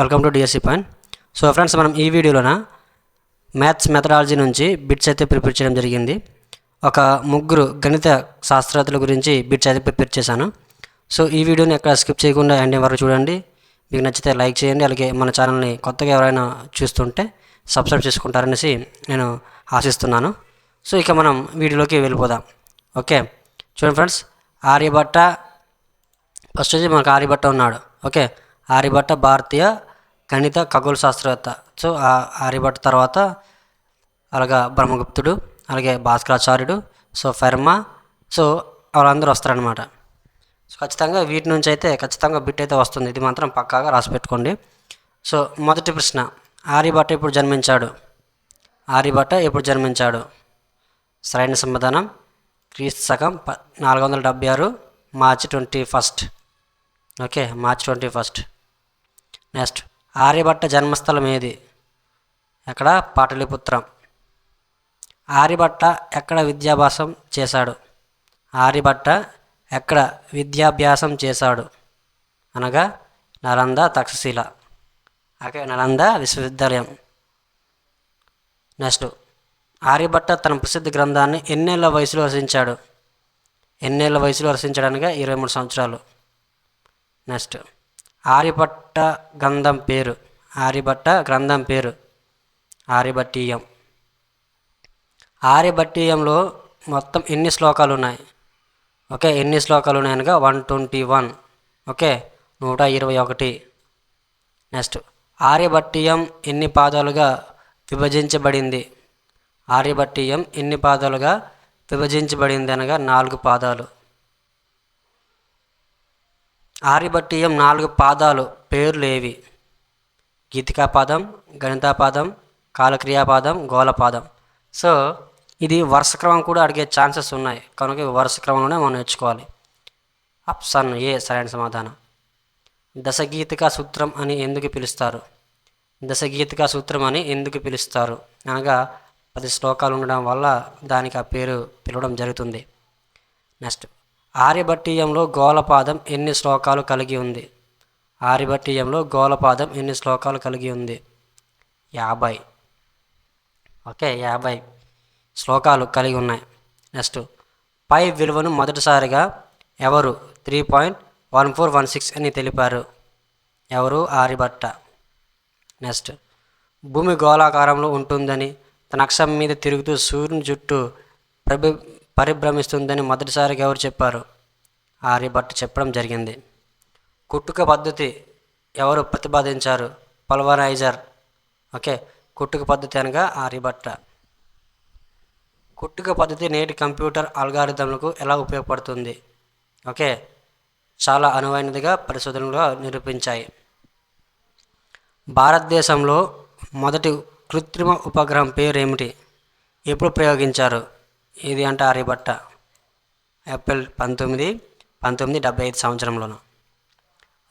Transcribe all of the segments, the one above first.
Welcome to DSC point so friends మనం ఈ వీడియోలోన మ్యాథ్స్ మెథడాలజీ నుంచి బిట్స్ అయితే ప్రిపేర్ చేయడం జరిగింది. ఒక ముగ్గురు గణిత శాస్త్రవేత్తల గురించి బిట్స్ అయితే ప్రిపేర్ చేశాను. సో ఈ వీడియోని ఎక్కడ స్కిప్ చేయకుండా ఎండింగ్ వరకు చూడండి. మీకు నచ్చితే లైక్ చేయండి. అలాగే మన ఛానల్ని కొత్తగా ఎవరైనా చూస్తుంటే సబ్స్క్రైబ్ చేసుకుంటారనేసి నేను ఆశిస్తున్నాను. సో ఇక మనం వీడియోలోకి వెళ్ళిపోదాం. ఓకే చూడండి ఫ్రెండ్స్ ఆర్యభట్ట ఫస్ట్ వచ్చి మనకు ఆర్యభట్ట ఉన్నాడు. ఓకే ఆర్యభట్ట భారతీయ గణిత ఖగోళ శాస్త్రవేత్త. సో ఆ ఆర్యభట్ట తర్వాత అలాగా బ్రహ్మగుప్తుడు అలాగే భాస్కరాచార్యుడు సో ఫెర్మా సో వాళ్ళందరూ వస్తారనమాట సో ఖచ్చితంగా వీటి నుంచి అయితే ఖచ్చితంగా బిట్ అయితే వస్తుంది. ఇది మాత్రం పక్కాగా రాసి పెట్టుకోండి. సో మొదటి ప్రశ్న. ఆర్యభట్ట ఇప్పుడు జన్మించాడు? ఆర్యభట్ట ఎప్పుడు జన్మించాడు? సరైన సమాధానం. క్రీస్తు శకం ప నాలుగు వందల డెబ్బై ఆరు March twenty first. Okay March twenty first. Next. Aryabhata జన్మస్థలం ఏది ఎక్కడ? పాటలిపుత్రం. ఆర్యభట్ట ఎక్కడ విద్యాభ్యాసం చేశాడు? ఆర్యభట్ట ఎక్కడ విద్యాభ్యాసం చేశాడు? అనగా నలంద తక్షశీల. అక్కడ నలంద విశ్వవిద్యాలయం. నెక్స్ట్. ఆర్యభట్ట తన ప్రసిద్ధ గ్రంథాన్ని ఎన్నేళ్ళ వయసులో రచించాడు? ఎన్నేళ్ళ వయసులో రచించడానికి ఇరవై మూడు సంవత్సరాలు. నెక్స్ట్. ఆర్యభట్ట గ్రంథం పేరు. ఆర్యభట్ట గ్రంథం పేరు. ఆర్యభట్టీయం ఆర్యభట్టీయంలో మొత్తం ఎన్ని శ్లోకాలు ఉన్నాయి ఓకే ఎన్ని శ్లోకాలు ఉన్నాయి అనగా వన్ ట్వంటీ వన్. ఓకే నూట ఇరవై ఒకటి. నెక్స్ట్ ఆర్యభట్టీయం ఎన్ని పాదాలుగా విభజించబడింది? ఆర్యభట్టీయం ఎన్ని పాదాలుగా విభజించబడింది అనగా నాలుగు పాదాలు. ఆర్యభట్టీయం నాలుగు పాదాలు పేర్లు ఏవి గీతికాపాదం గణితాపాదం కాలక్రియాపాదం గోళపాదం. సో ఇది వరుస క్రమం కూడా అడిగే ఛాన్సెస్ ఉన్నాయి. కనుక ఇవి వరుస క్రమంలోనే మనం నేర్చుకోవాలి. అప్సన్ ఏ సరైన సమాధానం. దశగీతిక సూత్రం అని ఎందుకు పిలుస్తారు? దశగీతిక సూత్రం అని ఎందుకు పిలుస్తారు? అనగా పది శ్లోకాలు ఉండడం వల్ల దానికి ఆ పేరు పిలవడం జరుగుతుంది. నెక్స్ట్. ఆర్యభట్టీయంలో గోళపాదం ఎన్ని శ్లోకాలు కలిగి ఉంది? ఆర్యభట్టీయంలో గోళపాదం ఎన్ని శ్లోకాలు కలిగి ఉంది? యాభై. ఓకే యాభై శ్లోకాలు కలిగి ఉన్నాయి. నెక్స్ట్ పై విలువను మొదటిసారిగా ఎవరు? Three point one four one six అని తెలిపారు. ఎవరు? ఆర్యభట్ట. నెక్స్ట్ భూమి గోళాకారంలో ఉంటుందని తన అక్షం మీద తిరుగుతూ సూర్యుని చుట్టూ ప్రభి పరిభ్రమిస్తుందని మొదటిసారిగా ఎవరు చెప్పారు? ఆర్యభట్ట చెప్పడం జరిగింది. కుట్టుక పద్ధతి ఎవరు ప్రతిపాదించారు? పల్వనైజర్ ఓకే కుట్టుక పద్ధతి అనగా ఆర్యభట్ట కుట్టుక పద్ధతి నేటి కంప్యూటర్ అల్గారిథంలకు ఎలా ఉపయోగపడుతుంది? ఓకే చాలా అనువైనదిగా పరిశోధనలు నిరూపించాయి. భారతదేశంలో మొదటి కృత్రిమ ఉపగ్రహం పేరు ఏమిటి ఎప్పుడు ప్రయోగించారు? ఇది అంటే ఆర్యభట్ట ఏప్రిల్ పంతొమ్మిది పంతొమ్మిది డెబ్బై ఐదు సంవత్సరంలోను.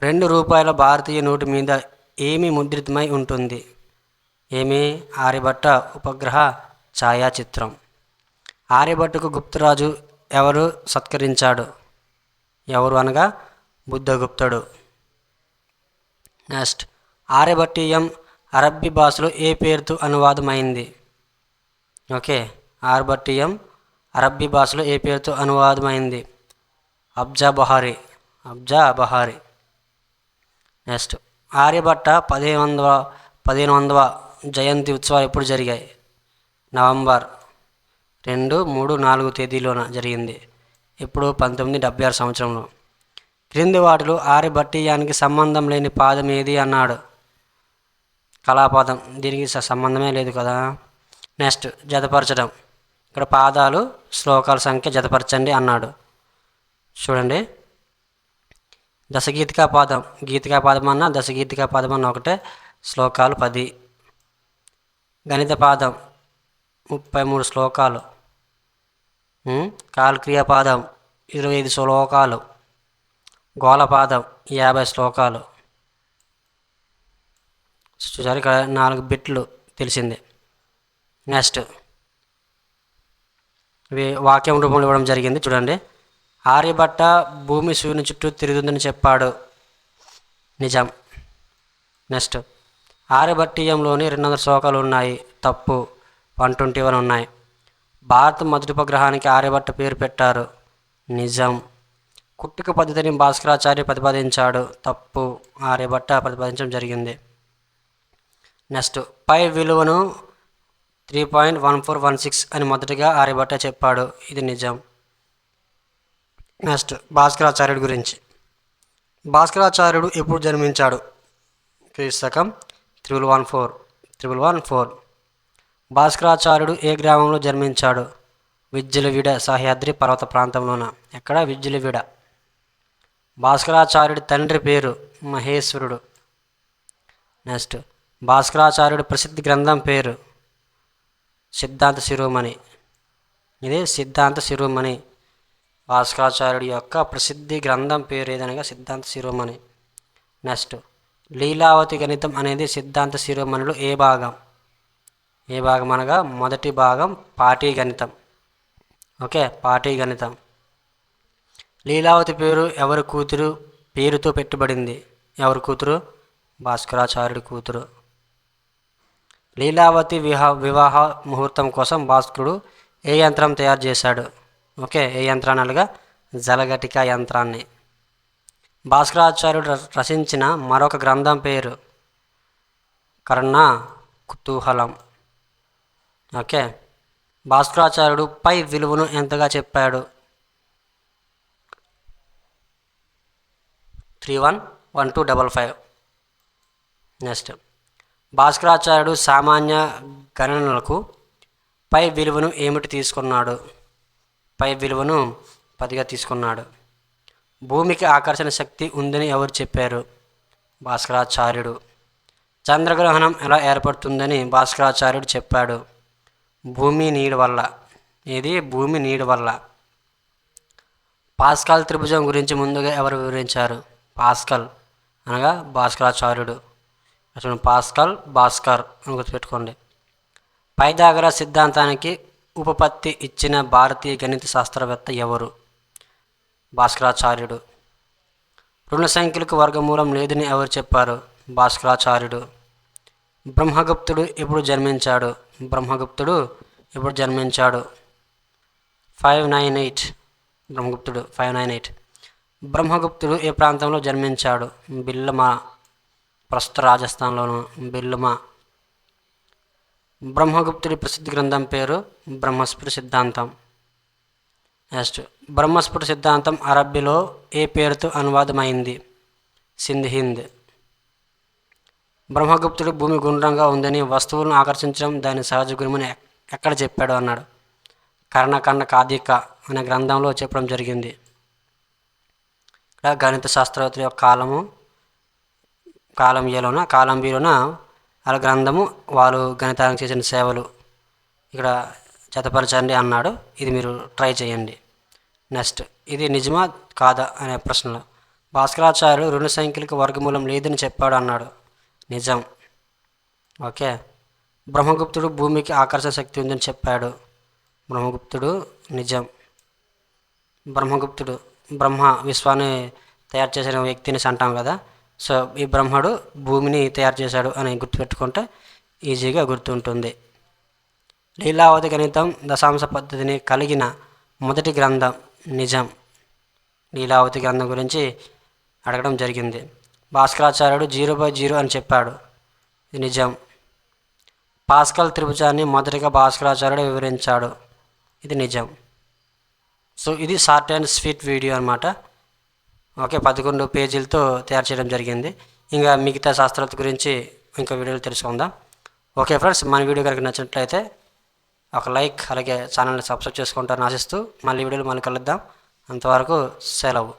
రెండు రూపాయల భారతీయ నోటు మీద ఏమి ముద్రితమై ఉంటుంది? ఏమి? ఆర్యభట్ట ఉపగ్రహ ఛాయాచిత్రం. ఆర్యభట్టకు గుప్తరాజు ఎవరు? సత్కరించాడు. ఎవరు అనగా? బుద్ధగుప్తుడు. నెక్స్ట్. ఆర్యభట్టీయం అరబ్బీ భాషలో ఏ పేరుతో అనువాదమైంది? ఓకే. ఆర్యభట్టీయం అరబ్బీ భాషలో ఏ పేరుతో అనువాదమైంది? అబ్జా బహారీ. అబ్జా బహారీ. నెక్స్ట్. ఆర్యభట్ట పదిహేను వందల పదిహేను వందల జయంతి ఉత్సవాలు ఎప్పుడు జరిగాయి? నవంబర్ రెండు మూడు నాలుగు తేదీలోన జరిగింది. ఇప్పుడు పంతొమ్మిది డెబ్బై ఆరు సంవత్సరంలో. క్రింది వాటిలో ఆర్యభట్టీయానికి సంబంధం లేని పాదం ఏది? అన్నాడు. కళాపాదం. దీనికి స- సంబంధమే లేదు కదా? నెక్స్ట్. జతపరచడం. ఇక్కడ పాదాలు శ్లోకాల సంఖ్య జతపరచండి అన్నాడు. చూడండి. దశగీతికా పాదం. గీతికా పాదం అన్న దశగీతికా పాదం అన్న ఒకటే శ్లోకాలు పది. గణిత పాదం ముప్పై మూడు శ్లోకాలు. కాలక్రియ పాదం ఇరవై ఐదు శ్లోకాలు. గోళపాదం యాభై శ్లోకాలు. చూసారు ఇక్కడ నాలుగు బిట్లు తెలిసింది. నెక్స్ట్. వాక్యం రూపంలో ఇవ్వడం జరిగింది. చూడండి. ఆర్యభట్ట భూమి సూర్యుని చుట్టూ తిరుగుతుందని చెప్పాడు. నిజం. నెక్స్ట్. ఆర్యభట్టీయంలోని రెండు వందల శ్లోకాలు ఉన్నాయి. తప్పు. వన్ ట్వంటీ వన్ ఉన్నాయి. భారత మొదటి ఉపగ్రహానికి ఆర్యభట్ట పేరు పెట్టారు. నిజం. కుట్టిక పద్ధతిని భాస్కరాచార్య ప్రతిపాదించాడు. తప్పు. ఆర్యభట్ట ప్రతిపాదించడం జరిగింది. నెక్స్ట్. పై విలువను three point one four one six అని మొదటిగా ఆర్యభట్ట చెప్పాడు. ఇది నిజం. నెక్స్ట్ భాస్కరాచార్యుడి గురించి. భాస్కరాచార్యుడు ఎప్పుడు జన్మించాడు? క్రీస్తకం triple one four triple one four. భాస్కరాచార్యుడు ఏ గ్రామంలో జన్మించాడు? విద్యులవిడ సహ్యాద్రి పర్వత ప్రాంతంలోన. ఎక్కడ? విద్యులవిడ భాస్కరాచార్యుడి తండ్రి పేరు మహేశ్వరుడు. నెక్స్ట్ భాస్కరాచార్యుడి ప్రసిద్ధ గ్రంథం పేరు సిద్ధాంత శిరోమణి. ఇది సిద్ధాంత శిరోమణి. భాస్కరాచార్యుడి యొక్క ప్రసిద్ధి గ్రంథం పేరు ఏదనగా సిద్ధాంత శిరోమణి. నెక్స్ట్ లీలావతి గణితం అనేది సిద్ధాంత శిరోమణిలో ఏ భాగం? ఏ భాగం అనగా మొదటి భాగం పాటీ గణితం. ఓకే పాటీ గణితం. లీలావతి పేరు ఎవరి కూతురు? పేరుతో పెట్టుబడింది. ఎవరి కూతురు? భాస్కరాచార్యుడి కూతురు. లీలావతి విహా వివాహ ముహూర్తం కోసం భాస్కరుడు ఏ యంత్రం తయారు చేశాడు? ఓకే ఏ యంత్రాన్ని అనగా జలఘటిక యంత్రాన్ని. భాస్కరాచార్యుడు ర- రచించిన మరొక గ్రంథం పేరు కర్ణ కుతూహలం. ఓకే భాస్కరాచార్యుడు పై విలువను ఎంతగా చెప్పాడు? Three one one two double five. Next. భాస్కరాచార్యుడు సామాన్య గణనలకు పై విలువను ఏమిటి తీసుకున్నాడు? పై విలువను పదిగా తీసుకున్నాడు. భూమికి ఆకర్షణ శక్తి ఉందని ఎవరు చెప్పారు? భాస్కరాచార్యుడు. చంద్రగ్రహణం ఎలా ఏర్పడుతుందని భాస్కరాచార్యుడు చెప్పాడు. భూమి నీడు వల్ల. ఇది భూమి నీడు వల్ల. పాస్కల్ త్రిభుజం గురించి ముందుగా ఎవరు వివరించారు? పాస్కల్ అనగా భాస్కరాచార్యుడు. అసలు పాస్కల్ భాస్కర్ అని గుర్తుపెట్టుకోండి. పైదాగర సిద్ధాంతానికి ఉపపత్తి ఇచ్చిన భారతీయ గణిత శాస్త్రవేత్త ఎవరు? భాస్కరాచార్యుడు. రుణ సంఖ్యలకు వర్గమూలం లేదని ఎవరు చెప్పారు? భాస్కరాచార్యుడు. బ్రహ్మగుప్తుడు ఎప్పుడు జన్మించాడు? బ్రహ్మగుప్తుడు ఎప్పుడు జన్మించాడు? Five nine eight. బ్రహ్మగుప్తుడు five nine eight. బ్రహ్మగుప్తుడు ఏ ప్రాంతంలో జన్మించాడు? బిల్లమా ప్రస్తుత రాజస్థాన్లోను బిల్లమా. బ్రహ్మగుప్తుడి ప్రసిద్ధ గ్రంథం పేరు బ్రహ్మస్ఫుట సిద్ధాంతం. నెక్స్ట్ బ్రహ్మస్ఫుట సిద్ధాంతం అరబ్బీలో ఏ పేరుతో అనువాదమైంది? సింధ్ హింద్. బ్రహ్మగుప్తుడు భూమి గుండ్రంగా ఉందని వస్తువులను ఆకర్షించడం దాని సహజ గురుమని ఎక్- ఎక్కడ చెప్పాడు అన్నాడు? కర్ణకండ కాదిక అనే గ్రంథంలో చెప్పడం జరిగింది. ఇక్కడ గణిత శాస్త్రవేత్తల యొక్క కాలము కాలం ఏలోన కాలం వాళ్ళ గ్రంథము వాళ్ళు గణితానికి చేసిన సేవలు ఇక్కడ జతపరచండి అన్నాడు. ఇది మీరు ట్రై చేయండి. నెక్స్ట్ ఇది నిజమా కాదా అనే ప్రశ్నలు. భాస్కరాచార్యులు రుణ సంఖ్యలకు వర్గమూలం లేదని చెప్పాడు అన్నాడు. నిజం. ఓకే. బ్రహ్మగుప్తుడు భూమికి ఆకర్షణ శక్తి ఉందని చెప్పాడు. బ్రహ్మగుప్తుడు నిజం. బ్రహ్మగుప్తుడు బ్రహ్మ విశ్వాన్ని తయారు చేసిన వ్యక్తిని అంటాం కదా. సో ఈ బ్రహ్మడు భూమిని తయారు చేశాడు అని గుర్తుపెట్టుకుంటే ఈజీగా గుర్తుంటుంది. లీలావతి గణితం దశాంశ పద్ధతిని కలిగిన మొదటి గ్రంథం నిజం. లీలావతి గ్రంథం గురించి అడగడం జరిగింది. భాస్కరాచార్యుడు జీరో బై జీరో అని చెప్పాడు. ఇది నిజం. పాస్కల్ త్రిభుజాన్ని మొదటిగా భాస్కరాచార్యుడు వివరించాడు. ఇది నిజం. సో ఇది షార్ట్ అండ్ స్వీట్ వీడియో అనమాట ఓకే పదకొండు పేజీలతో తయారు చేయడం జరిగింది. ఇంకా మిగతా శాస్త్రాల గురించి ఇంకా వీడియోలు తెలుసుకుందాం. ఓకే ఫ్రెండ్స్ మన వీడియో కనుక నచ్చినట్లయితే ఒక లైక్ అలాగే ఛానల్ని సబ్స్క్రైబ్ చేసుకుంటారని ఆశిస్తూ మళ్ళీ వీడియోలు మళ్ళీ కలుద్దాం. అంతవరకు సెలవు.